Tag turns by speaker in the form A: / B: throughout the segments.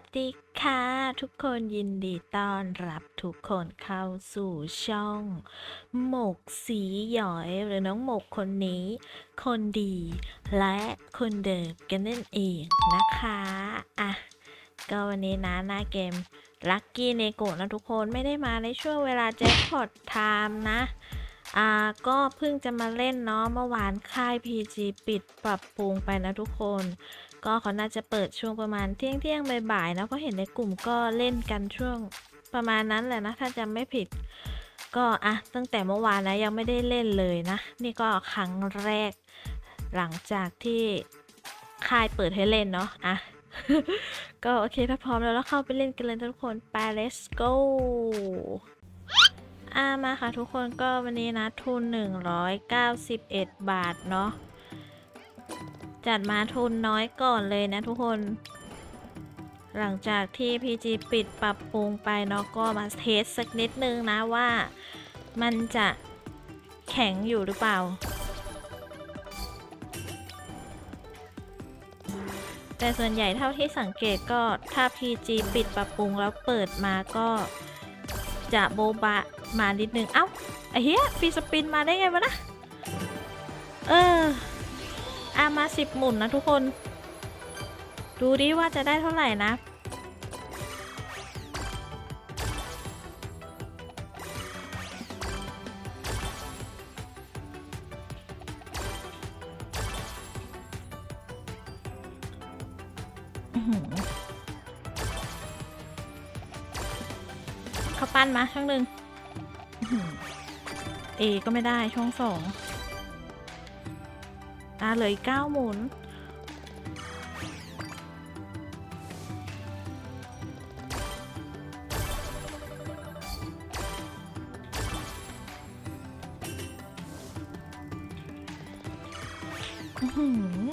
A: สดีค่ะ ทุกคนยินดีต้อนรับทุกคนเข้าสู่ช่อง หมกสีหยอยหรือน้องหมกคนนี้ คนดีและคนเดิมกันนั่นเองนะคะอะก็วันนี้นะหน้าเกมลัคกี้เนโกนะทุกคนไม่ได้มาในช่วงเวลาแจ็คพอตไทม์นะอ่าก็เพิ่งจะมาเล่นเนาะเมื่อวานค่าย PG ปิดปรับปรุงไปนะทุกคน ก็เขาน่าจะเปิดช่วงประมาณเที่ยงเที่ยงบ่ายๆนะเพราะเห็นในกลุ่มก็เล่นกันช่วงประมาณนั้นแหละนะ ถ้าจำไม่ผิด ก็อะตั้งแต่เมื่อวานนะยังไม่ได้เล่นเลยนะ นี่ก็ครั้งแรกหลังจากที่ค่ายเปิดให้เล่นเนาะอะก็โอเคถ้าพร้อมแล้วเราเข้าไปเล่นกันเลยทุกคนไป let's go อ่ามาค่ะทุกคนก็วันนี้นะทุน 191 บาทเนาะ จัดมาทุนน้อยก่อนเลยนะทุกคน หลังจากที่ PG ปิดปรับปรุงไปเนาะก็มาเทสสักนิดนึงนะว่ามันจะแข็งอยู่หรือเปล่า แต่ส่วนใหญ่เท่าที่สังเกตก็ถ้า PG ปิดปรับปรุงแล้วเปิดมาก็จะโบบะมานิดนึง เอ้าไอ้เหี้ยฟีสปินมาได้ไงวะนะ เออ อามาสิบหมุนนะทุกคน ดูดิว่าจะได้เท่าไหร่นะ เขาปั้นมาช่องหนึ่งเอก็ไม่ได้ช่องสอง อ่าเหลยเก้าหมุน อื้อหือ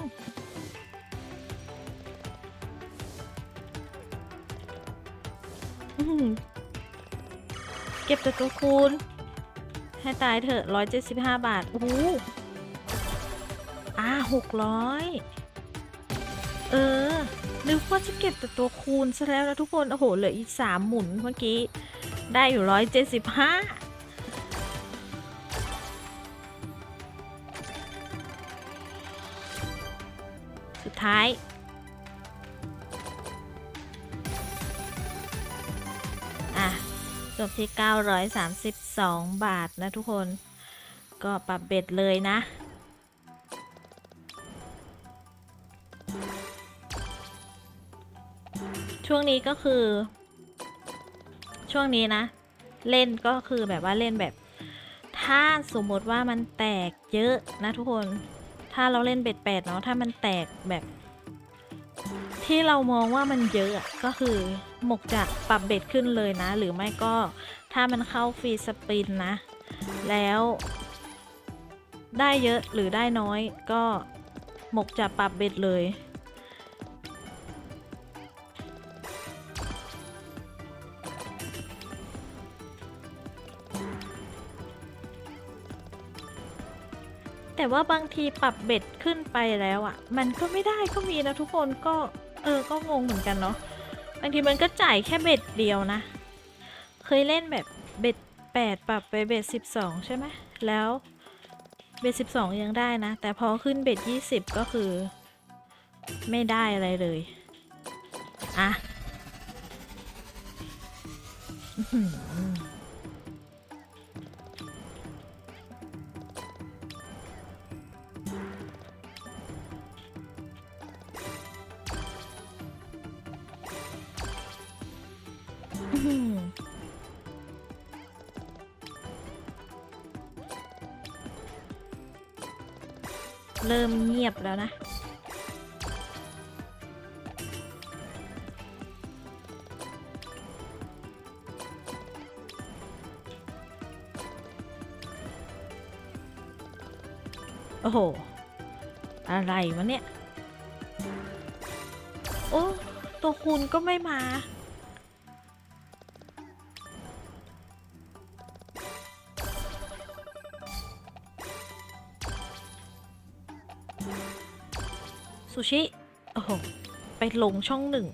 A: อื้อหือเก็บแต่ตัวคูณ ให้ตายเถอะร้อยเจ็ดสิบห้าบาท โอ้โห หกร้อยเออ นึกว่าจะเก็บแต่ตัวคูณซะแล้วนะทุกคน โอ้โห เหลืออีกสามหมุนเมื่อกี้ ได้อยู่ร้อยเจ็ดสิบห้าสุดท้ายจบที่ 932 บาทนะทุกคน ก็ปรับเบ็ดเลยนะ ช่วงนี้ก็คือ ช่วงนี้นะ เล่นก็คือแบบว่าเล่นแบบ ถ้าสมมติว่ามันแตกเยอะนะทุกคน ถ้าเราเล่นเบ็ดแปดเนาะถ้ามันแตกแบบ ที่เรามองว่ามันเยอะก็คือหมกจะปรับเบ็ดขึ้นเลยนะ หรือไม่ก็ถ้ามันเข้าฟรีสปินนะ แล้วได้เยอะหรือได้น้อยก็หมกจะปรับเบ็ดเลย แต่ว่าบางทีปรับเบ็ดขึ้นไปแล้วอะ่ะ มันก็ไม่ได้ก็มีนะทุกคนก็เออก็งงเหมือนกันเนาะบางทีมันก็จ่ายแค่เบ็ดเดียวนะ เคยเล่นแบบเบ็ดแปดปรับไปเบ็ดสิบสองใช่ไหมแล้วเบ็ดสิบสองยังได้นะ แต่พอขึ้นเบ็ดยี่สิบก็คือ ไม่ได้อะไรเลยอะ อื้อหือเริ่มเงียบแล้วนะ โอ้โห อะไรวะเนี่ย โอ้ ตัวคุณก็ไม่มา ซูชิ โอ้โห ไปลงช่องหนึ่ง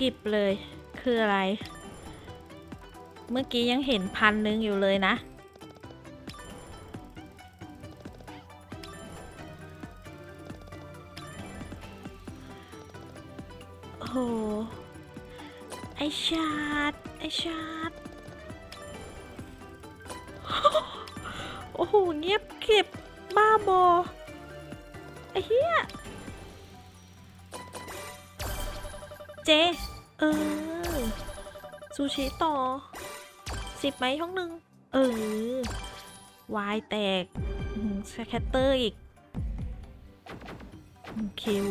A: กิบเลย คืออะไร เมื่อกี้ยังเห็นพันหนึ่งอยู่เลยนะ โอ้โหเงียบเก็บบ้าบอไอ้เฮียเจ เออ ซูชิต่อ สิบไหมช่องหนึ่ง เออ วายแตกสแคตเตอร์อีก คิว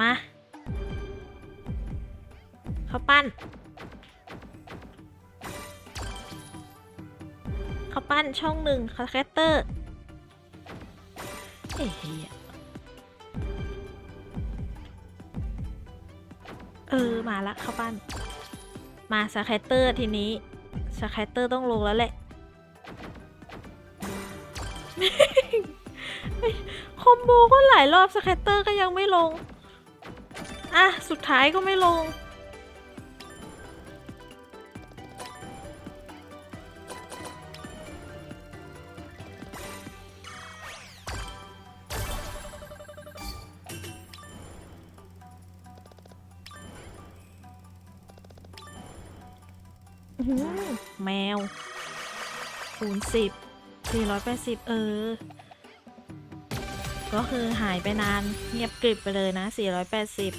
A: มา เข้าปั้น ข้าวปั้นช่องหนึ่งสแคเตอร์เอ้ยเหี้ยเออ มาละข้าวปั้น มาสแคตเตอร์ทีนี้สแคตเตอร์ต้องลงแล้วแหละ คอมโบก็หลายรอบสแคตเตอร์ก็ยังไม่ลง อะ สุดท้ายก็ไม่ลง แมวคูณสิบสี่ร้อยแปดสิบเออ ก็คือหายไปนานเงียบกริบไปเลยนะสี่ร้อยแปดสิบ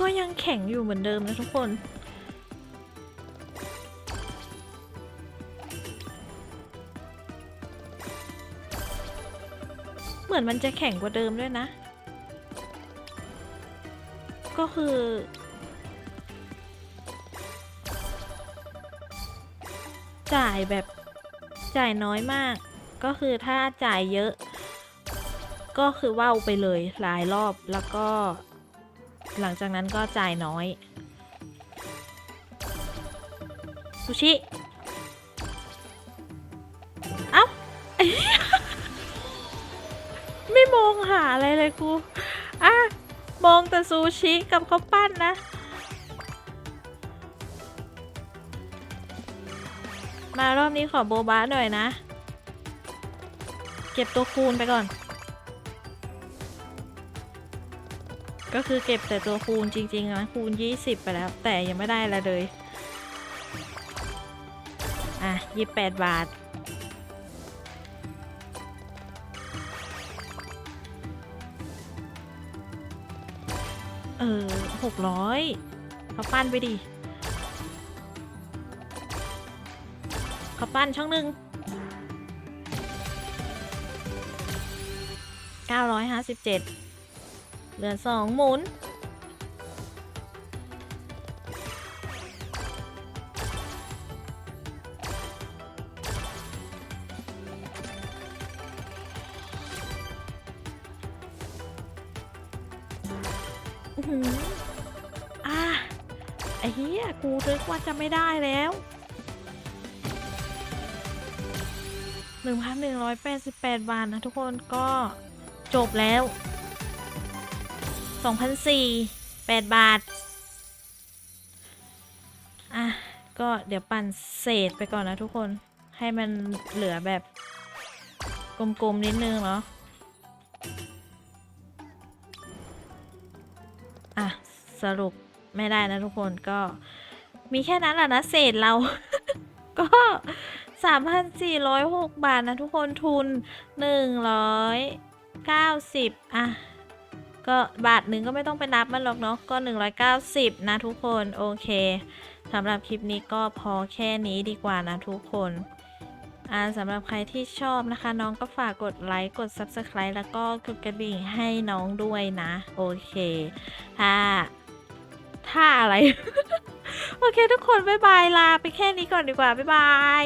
A: ก็ยังแข็งอยู่เหมือนเดิมนะทุกคน เหมือนมันจะแข็งกว่าเดิมด้วยนะ ก็คือ จ่ายแบบจ่ายน้อยมาก ก็คือถ้าจ่ายเยอะ ก็คือว่าวไปเลยหลายรอบแล้วก็ หลังจากนั้นก็จ่ายน้อย ซูชิ เอ้าไอ้เหี้ยไม่มองหาอะไรเลยกูอะมองแต่ซูชิกับข้าวปั้นนะมารอบนี้ขอโบบาหน่อยนะ เก็บตัวคูณไปก่อน ก็คือเก็บแต่ตัวคูณจริงๆนะคูณ 20 ไปแล้ว แต่ยังไม่ได้ละเลย อะ 28 บาท เออ 600เขาปั้นไปดิเขาปั้นช่องหนึ่ง957 เดเหลือสองหมุนอือหืออะ ไอ้เหี้ย กูนึกว่าจะไม่ได้แล้ว1,188 บาทนะทุกคนก็จบแล้ว 2,004 8 บาท อะ ก็เดี๋ยวปั่นเศษไปก่อนนะทุกคน ให้มันเหลือแบบ กลมๆนิดนึงเนาะอะ สรุปไม่ได้นะทุกคนก็มีแค่นั้นแหละนะเศษเรา ก็ส3,406 บาทนะทุกคนทุน 190 อะ ก็บาทหนึ่งก็ไม่ต้องไปนับมันหรอกเนาะก็ 190 นะทุกคนโอเคสำหรับคลิปนี้ก็พอแค่นี้ดีกว่านะทุกคนอ่าสำหรับใครที่ชอบนะคะ น้องก็ฝากกดไลค์กด Subscribe แล้วก็กดกระดิ่งให้น้องด้วยนะ โอเคถ้าถ้าอะไร โอเคทุกคน บ๊ายบาย ลาไปแค่นี้ก่อนดีกว่า บ๊ายบาย